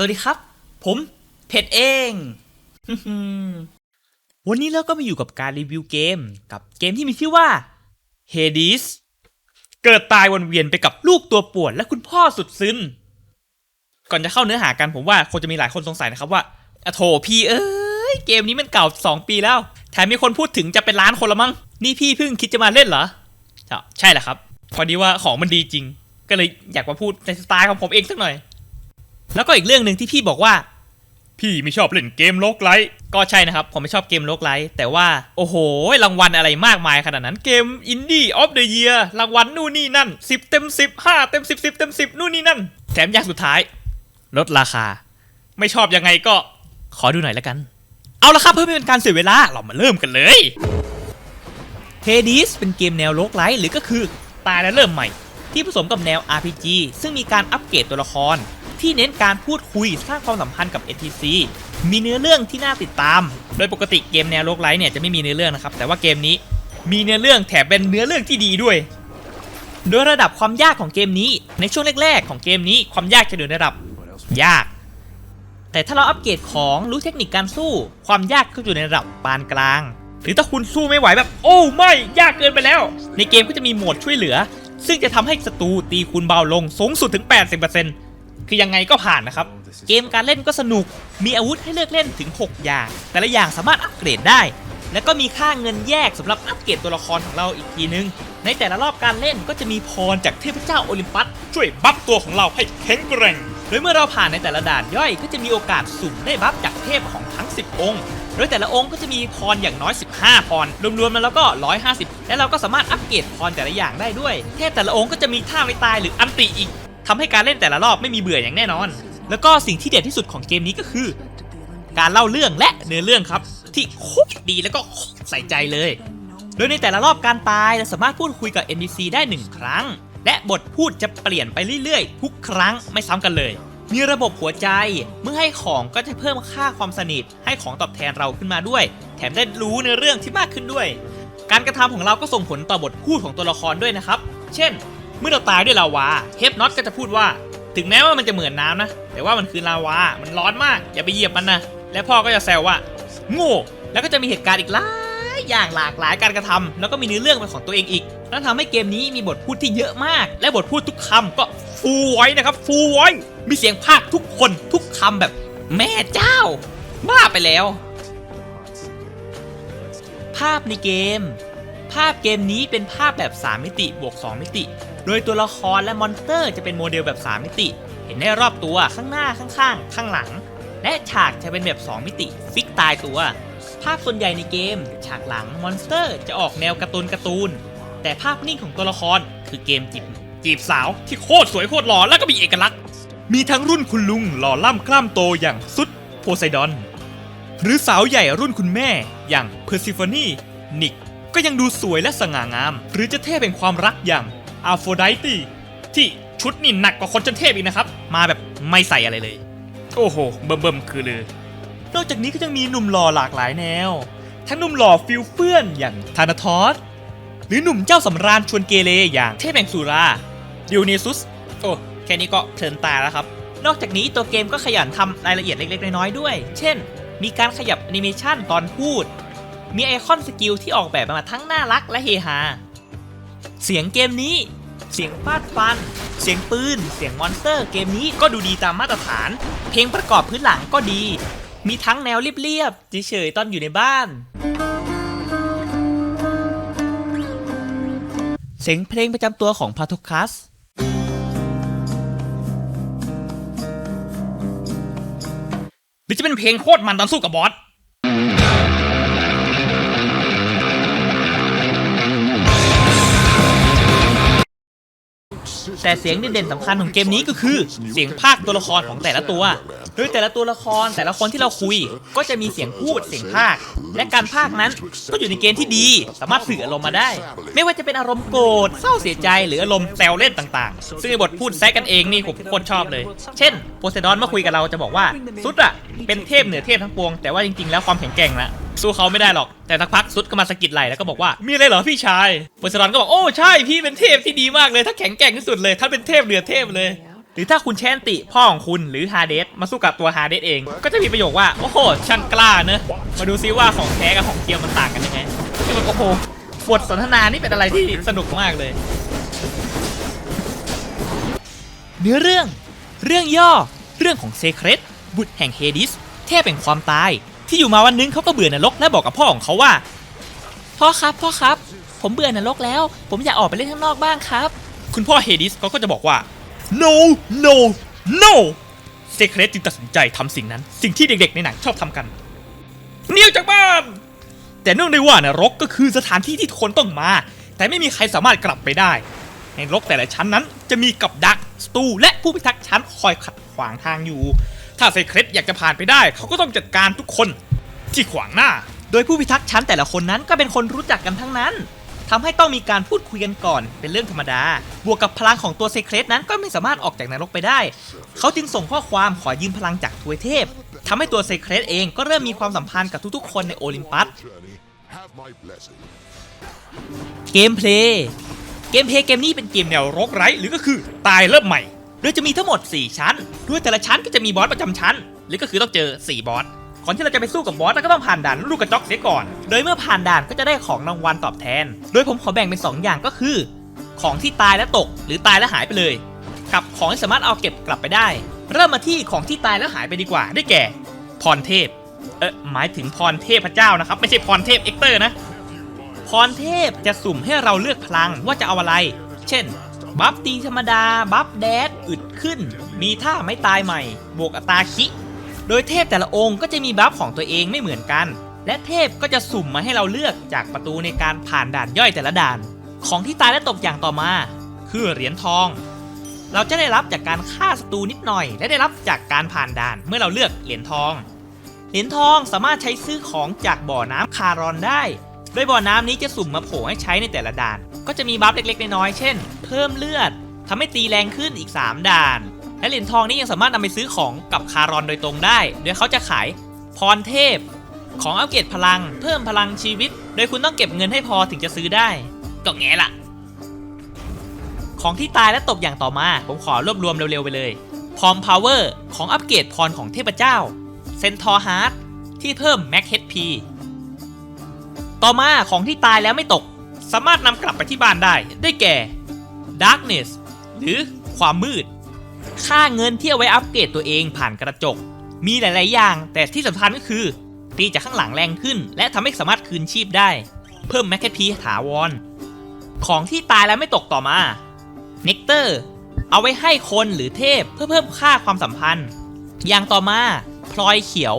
สวัสดีครับ ผมเพชรเอง วันนี้เราก็มาอยู่กับการรีวิวเกม กับเกมที่มีชื่อว่า Hades เกิดตายวนเวียนไปกับลูกตัวปวนและคุณพ่อสุดซึ้นก่อนจะเข้าเนื้อหากันผมว่าคงจะมีหลายคนสงสัยนะครับว่าอโถพี่เอ้ยเกมนี้มันเก่า 2 ปีแล้ว แถมมีคนพูดถึงจะเป็นล้านคนละมั้ง นี่พี่เพิ่งคิดจะมาเล่นเหรอ ใช่แหละครับ พอดีว่าของมันดีจริง ก็เลยอยากมาพูดในสไตล์ของผมเองสักหน่อย แล้วก็อีกเรื่องหนึ่งที่พี่บอกว่า พี่ไม่ชอบเล่นเกมโลกไลท์ก็ใช่นะครับ ผมไม่ชอบเกมโลกไลท์แต่ว่าโอ้โห รางวัลอะไรมากมายขนาดนั้นเกมอินดี้ออฟเดอะเยียรางวัลนู่นนี่นั่น 10 เต็ม 10 5 เต็ม 10 10 เต็ม 10 นู่นนี่นั่น แถมอย่างสุดท้าย ลดราคา ไม่ชอบยังไงก็ขอดูหน่อยแล้วกัน เอาละครับเพื่อไม่เป็นการเสียเวลาเรามาเริ่มกันเลยเทดิสเป็นเกมแนวโลกไลท์หรือก็คือตายแล้วเริ่มใหม่ ที่ผสมกับแนว RPG ซึ่งมีการอัปเกรดตัวละคร ที่เน้นการพูดคุยสร้างความสัมพันธ์กับ NPC มีเนื้อเรื่องที่น่าติดตาม โดยปกติเกมแนวโลกไลท์เนี่ยจะไม่มีเนื้อเรื่องนะครับ แต่ว่าเกมนี้มีเนื้อเรื่องแถมเป็นเนื้อเรื่องที่ดีด้วย โดยระดับความยากของเกมนี้ ในช่วงแรกๆ ของเกมนี้ความยากจะอยู่ในระดับยาก แต่ถ้าเราอัปเกรดของรู้เทคนิคการสู้ ความยากก็อยู่ในระดับปานกลาง หรือถ้าคุณสู้ไม่ไหวแบบ โอ้ไม่ยากเกินไปแล้ว ในเกมก็จะมีโหมดช่วยเหลือ ซึ่งจะทำให้ศัตรูตีคุณเบาลงสูงสุดถึง 80% คือยังไงก็ผ่านนะครับ เกมการเล่นก็สนุก มีอาวุธให้เลือกเล่นถึง 6 อย่าง แต่ละอย่างสามารถอัปเกรดได้ แล้วก็มีค่าเงินแยกสำหรับอัปเกรดตัวละครของเราอีกทีนึง ในแต่ละรอบการเล่นก็จะมีพรจากเทพเจ้าโอลิมปัสช่วยบัฟตัวของเราให้แข็งแกร่ง โดยเมื่อเราผ่านในแต่ละด่านย่อยก็จะมีโอกาสสุ่มได้บัฟจากเทพของทั้ง 10 องค์โดยแต่ละองค์ก็จะมีพรอย่างน้อย 15 พร รวมๆแล้วก็ 150 และเราก็สามารถอัปเกรดพรแต่ละอย่างได้ด้วย เทพแต่ละองค์ก็จะมีท่าไม่ตายหรืออันติอีก ทำให้การเล่นแต่ละรอบไม่มีเบื่ออย่างแน่นอน แล้วก็สิ่งที่เด็ดที่สุดของเกมนี้ก็คือ การเล่าเรื่องและเนื้อเรื่องครับ ที่โคตรดีแล้วก็ใส่ใจเลย โดยในแต่ละรอบการตายเราสามารถพูดคุยกับ NPC ได้หนึ่งครั้ง และบทพูดจะเปลี่ยนไปเรื่อยๆ ทุกครั้งไม่ซ้ำกันเลยมีระบบหัวใจ เมื่อให้ของก็จะเพิ่มค่าความสนิท ให้ของตอบแทนเราขึ้นมาด้วย แถมได้รู้ในเรื่องที่มากขึ้นด้วย การกระทำของเราก็ส่งผลต่อบทพูดของตัวละครด้วยนะครับ เช่น เมื่อเราตายด้วยลาวาเฮฟน็อตก็จะพูดว่า ถึงแม้ว่ามันจะเหมือนน้ำนะ แต่ว่ามันคือลาวา มันร้อนมาก อย่าไปเหยียบมันนะ และพ่อก็จะแซวว่าโง่แล้วก็จะมีเหตุการณ์อีกหลายอย่างหลากหลายการกระทำแล้วก็มีเนื้อเรื่องเป็นของตัวเองอีก นั่นทำให้เกมนี้มีบทพูดที่เยอะมาก และบทพูดทุกคำก็ฟูไว้นะครับ ฟูไว้ มีเสียงภาคทุกคนทุกคำแบบ แม่เจ้าบ้าไปแล้ว ภาพในเกม ภาพเกมนี้เป็นภาพแบบ 3 มิติบวก 2 มิติ โดยตัวละครและมอนสเตอร์จะเป็นโมเดลแบบ 3 มิติ เห็นได้รอบตัวข้างหน้าข้างๆ ข้างหลัง และฉากจะเป็นแบบ 2 มิติ ฟิกตายตัว ภาพส่วนใหญ่ในเกม ฉากหลังมอนสเตอร์จะออกแนวการ์ตูนการ์ตูน แต่ภาพนิ่งของตัวละครคือเกมจีบจีบสาวที่โคตรสวยโคตรหล่อแล้วก็มีเอกลักษณ์ มีทั้งรุ่นคุณลุงหล่อล่ำกล้ามโตอย่างซุดโพไซดอน หรือสาวใหญ่รุ่นคุณแม่อย่างเพอร์ซิฟ o นีนิกก็ยังดูสวยและสง่างาม หรือจะเทพเป็นความรักอย่าง อาโฟไดตีที่ชุดนี่หนักกว่าคนจนเทพอีกนะครับ มาแบบไม่ใส่อะไรเลย โอ้โห เบิ่มๆคือเลย นอกจากนี้ก็ยังมีหนุ่มหล่อหลากหลายแนว ทั้งหนุ่มหล่อฟิลเฟื่อนอย่างธานาทอสหรือหนุ่มเจ้าสำราญชวนเกเรอย่างเทพแห่งสุราดิวเนซุส โอ้แค่นี้ก็เพลินตาแล้วครับ นอกจากนี้ตัวเกมก็ขยันทำรายละเอียดเล็ก ๆ น้อยๆด้วย เช่น มีการขยับแอนิเมชันตอนพูด มีไอคอนสกิลที่ออกแบบมาทั้งน่ารักและเฮฮา เสียงเกมนี้ เสียงฟาดฟัน เสียงปืน เสียงมอนสเตอร์ เกมนี้ก็ดูดีตามมาตรฐาน เพลงประกอบพื้นหลังก็ดี มีทั้งแนวเรียบๆเฉยๆตอนอยู่ในบ้าน เสียงเพลงประจำตัวของพาทุคัสหรือจะเป็นเพลงโคตรมันตอนสู้กับบอส แต่เสียงเด่นๆสำคัญของเกมนี้ก็คือ เสียงภาคตัวละครของแต่ละตัว โดยแต่ละตัวละครแต่ละคนที่เราคุย ก็จะมีเสียงพูดเสียงภาค และการภาคนั้นก็อยู่ในเกณฑ์ที่ดี สามารถสื่ออารมณ์มาได้ ไม่ว่าจะเป็นอารมณ์โกรธเศร้าเสียใจหรืออารมณ์แซวเล่นต่างๆ ซึ่งบทพูดแซกกันเองนี่ผมโคตรชอบเลย เช่นโพไซดอนเมาคุยกับเราจะบอกว่าซุดอะเป็นเทพเหนือเทพทั้งปวงแต่ว่าจริงๆ แล้วความแข็งแกร่งนะ สู้เขาไม่ได้หรอก แต่สักพักซุดก็มาสะกิดไหลแล้วก็บอกว่า มีอะไรเหรอพี่ชายโพไซดอนก็บอกโอ้ใช่พี่เป็นเทพที่ดีมากเลย ถ้าแข็งแกร่งที่สุดเลยท่านเป็นเทพเหนือเทพเลยโพรือถ้าคุณแชนติพ่อของคุณหรือฮาเดสมาสู้กับตัวฮาเดสเอง ก็จะมีประโยคว่า โอ้โหช่างกล้าเนอะมาดูซิว่าของแท้กับของเทียมมันต่างกันยังไงคือมันโอ้โหบทสนทนานี่เป็นอะไรที่สนุกมากเลย เนื้อเรื่อง เรื่องย่อ เรื่องของเซเครตบุตรแห่งเฮดิส เทพแห่งความตาย ที่อยู่มาวันหนึงเขาก็เบื่อนรกและบอกกับพ่อของเขาว่า พ่อครับพ่อครับ ผมเบื่อนรกแล้ว ผมอยากออกไปเล่นข้างนอกบ้างครับ คุณพ่อเฮดิสเขาก็จะบอกว่า no no no เซเครตจึงตัดสินใจทำสิ่งนั้น สิ่งที่เด็กๆ ในหนังชอบทำกันหนีออกจากบ้าน แต่เนื่องในว่านรกก็คือสถานที่ที่ทุกคนต้องมา แต่ไม่มีใครสามารถกลับไปได้ ในนรกแต่ละชั้นนั้นจะมีกับดักสตูและผู้พิทักษ์ชั้นคอยขัดขวางทางอยู่ ถ้าเซเครตอยากจะผ่านไปได้ เขาก็ต้องจัดการทุกคนที่ขวางหน้า โดยผู้พิทักษ์ชั้นแต่ละคนนั้นก็เป็นคนรู้จักกันทั้งนั้นทำให้ต้องมีการพูดคุยกันก่อนเป็นเรื่องธรรมดา บวกกับพลังของตัวเซเครตนั้นก็ไม่สามารถออกจากนรกไปได้ เขาจึงส่งข้อความขอยืมพลังจากทวยเทพทำให้ตัวเซเครตเองก็เริ่มมีความสัมพันธ์กับทุกๆ คนในโอลิมปัส เกมเพลย์ เกมเพลย์เกมนี้เป็นเกมแนวรกไร้หรือก็คือตายเริ่มใหม่ โดยจะมีทั้งหมด 4 ชั้น ด้วยแต่ละชั้นก็จะมีบอสประจำชั้น หรือก็คือต้องเจอ 4 บอส ก่อนที่เราจะไปสู้กับบอสเราก็ต้องผ่านด่านลูกกระจอกเสียก่อน โดยเมื่อผ่านด่านก็จะได้ของรางวัลตอบแทน โดยผมขอแบ่งเป็น 2 อย่างก็คือ ของที่ตายและตก หรือตายและหายไปเลย กับของที่สามารถเอาเก็บกลับไปได้ เริ่มมาที่ของที่ตายแล้วหายไปดีกว่า ได้แก่ พรเทพ เออหมายถึงพรเทพพระเจ้านะครับ ไม่ใช่พรเทพเอ็กเตอร์นะ พรเทพจะสุ่มให้เราเลือกพลังว่าจะเอาอะไร เช่น บัฟตีธรรมดา บัฟแดดอึดขึ้น มีท่าไม่ตายใหม่ บวกอัตราคิ โดยเทพแต่ละองค์ก็จะมีบัฟของตัวเองไม่เหมือนกัน และเทพก็จะสุ่มมาให้เราเลือกจากประตูในการผ่านด่านย่อยแต่ละด่าน ของที่ตายและตกอย่างต่อมา คือเหรียญทอง เราจะได้รับจากการฆ่าศัตรูนิดหน่อย และได้รับจากการผ่านด่านเมื่อเราเลือกเหรียญทอง เหรียญทองสามารถใช้ซื้อของจากบ่อน้ำคารอนได้ โดยบ่อน้ำนี้จะสุ่มมาโผล่ให้ใช้ในแต่ละด่าน ก็จะมีบัฟเล็กๆ น้อยๆ เช่น เพิ่มเลือดทำให้ตีแรงขึ้นอีก 3 ด่าน และเหรียญทองนี้ยังสามารถนำไปซื้อของกับคารอนโดยตรงได้ โดยเขาจะขายพรเทพ ของอัปเกรดพลัง เพิ่มพลังชีวิต โดยคุณต้องเก็บเงินให้พอถึงจะซื้อได้ ก็แง่ละ ของที่ตายและตกอย่างต่อมา ผมขอรวบรวมเร็วๆไปเลยพรพาวเวอร์ ของอัปเกรดพรของเทพเจ้า เซนทอร์ฮาร์ดที่เพิ่มแม็กเฮดพี ต่อมาของที่ตายแล้วไม่ตก สามารถนำกลับไปที่บ้านได้ ได้แก่ Darkness หรือความมืด ค่าเงินที่เอาไว้อัปเกรดตัวเองผ่านกระจก มีหลาย ๆ อย่าง แต่ที่สำคัญก็คือ ตีจากข้างหลังแรงขึ้น และทำให้สามารถคืนชีพได้ เพิ่มแม็กเฮดพีถาวร ของที่ตายแล้วไม่ตกต่อมาเนกเตอร์เอาไว้ให้คนหรือเทพเพื่อเพิ่มค่าความสัมพันธ์ อย่างต่อมาพลอยเขียว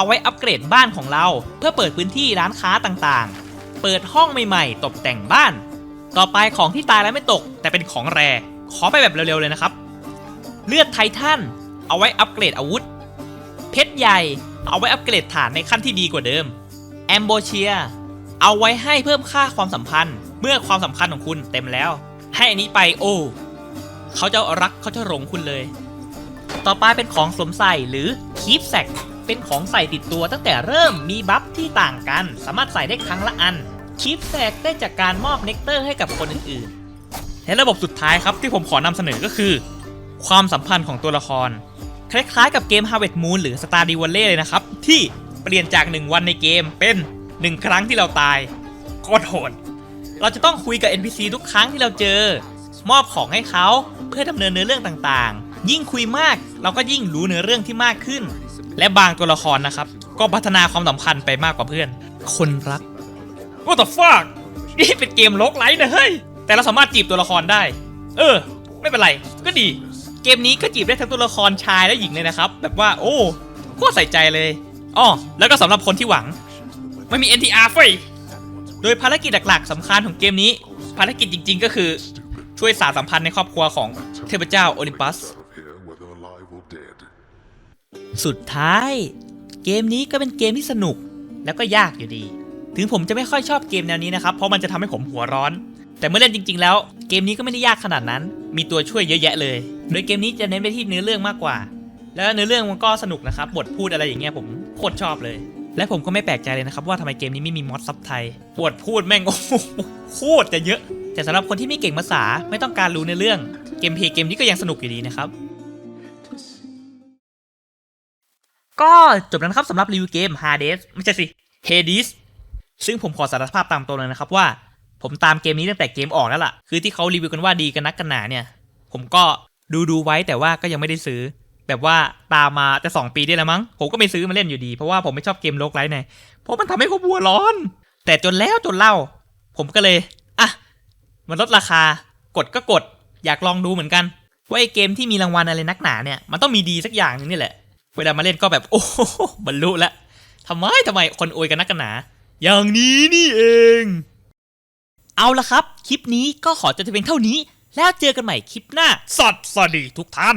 เอาไว้อัปเกรดบ้านของเรา เพื่อเปิดพื้นที่ร้านค้าต่างๆ เปิดห้องใหม่ๆ ตกแต่งบ้าน ต่อไปของที่ตายแล้วไม่ตก แต่เป็นของแรขอไปแบบเร็วๆเลยนะครับ เลือดไททันเอาไว้อัปเกรดอาวุธ เพชรใหญ่ เอาไว้อัปเกรดฐานในขั้นที่ดีกว่าเดิม แอมโบเชีย เอาไว้ให้เพิ่มค่าความสัมพันธ์ เมื่อความสัมพันธ์ของคุณเต็มแล้ว ให้อันนี้ไปโอ้เขาจะรักเขาจะหลงคุณเลย ต่อไปเป็นของสวมใส่หรือคีฟแซก เป็นของใส่ติดตัวตั้งแต่เริ่มมีบัฟที่ต่างกัน สามารถใส่ได้ครั้งละอันคีฟแซกได้จากการมอบเนกเตอร์ให้กับคนอื่นๆและระบบสุดท้ายครับที่ผมขอนำเสนอก็คือ ความสัมพันธ์ของตัวละคร คล้ายๆกับเกม Harvest Moon หรือ Star d e v a l l e เลยนะครับ ที่เปลี่ยนจาก 1 วันในเกมเป็น 1 ครั้งที่เราตายโคตรโหดเราจะต้องคุยกับ NPC ทุกครั้งที่เราเจอ มอบของให้เขาเพื่อดำเนินเนื้อเรื่องต่างๆ ยิ่งคุยมากเราก็ยิ่งรู้เนื้อเรื่องที่มากขึ้น และบางตัวละครนะครับ ก็พัฒนาความสัมพันธ์ไปมากกว่าเพื่อน คนรัก What the fuck นี่เป็นเกมโลกไลท์นะเฮ้ย แต่เราสามารถจีบตัวละครได้ เออ ไม่เป็นไร ก็ดี เกมนี้ก็จีบได้ทั้งตัวละครชายและหญิงเลยนะครับ แบบว่า โอ้โคตรใส่ใจเลยอ้อแล้วก็สำหรับคนที่หวัง ไม่มี NTR เฟ้ยโดยภารกิจหลักๆสำคัญของเกมนี้ ภารกิจจริง ๆ ก็คือช่วยสานสัมพันธ์ในครอบครัวของเทพเจ้าโอลิมปัส สุดท้าย เกมนี้ก็เป็นเกมที่สนุกแล้วก็ยากอยู่ดี ถึงผมจะไม่ค่อยชอบเกมแนวนี้นะครับ เพราะมันจะทำให้ผมหัวร้อน แต่เมื่อเล่นจริง ๆ แล้ว เกมนี้ก็ไม่ได้ยากขนาดนั้น มีตัวช่วยเยอะแยะเลย โดยเกมนี้จะเน้นไปที่เนื้อเรื่องมากกว่า แล้วเนื้อเรื่องมันก็สนุกนะครับ บทพูดอะไรอย่างเงี้ยผมโคตรชอบเลย และผมก็ไม่แปลกใจเลยนะครับว่าทำไมเกมนี้ไม่มีมอดซับไทย บทพูดแม่งโอ้โคตรจะเยอะ แต่สำหรับคนที่ไม่เก่งภาษาไม่ต้องการรู้ในเรื่อง เกมเพลย์เกมนี้ก็ยังสนุกอยู่ดีนะครับ ก็จบแล้วนะครับสำหรับรีวิวเกม Hades ไม่ใช่สิ Hades ซึ่งผมขอสารภาพตามตรงเลยนะครับว่า ผมตามเกมนี้ตั้งแต่เกมออกแล้วล่ะ คือที่เขารีวิวกันว่าดีกันนักกันหนาเนี่ย ผมก็ดูดูไว้แต่ว่าก็ยังไม่ได้ซื้อ แบบว่าตามมาจะสองปีได้แล้วมั้ง ผมก็ไม่ซื้อมาเล่นอยู่ดี เพราะว่าผมไม่ชอบเกมโลกไร้ไงเพราะมันทำให้ผมหัวร้อน แต่จนแล้วจนเล่า ผมก็เลยอะมันลดราคากดก็กด อยากลองดูเหมือนกัน ว่าไอเกมที่มีรางวัลอะไรนักหนาเนี่ยมันต้องมีดีสักอย่างนึงนี่แหละ เวลามาเล่นก็แบบโอ้บรรลุแล้วทำไมทำไมคนอวยกันนักกันหนา อย่างนี้นี่เอง เอาละครับ คลิปนี้ก็ขอจบแต่เพียงเท่านี้ แล้วเจอกันใหม่คลิปหน้า สวัสดีทุกท่าน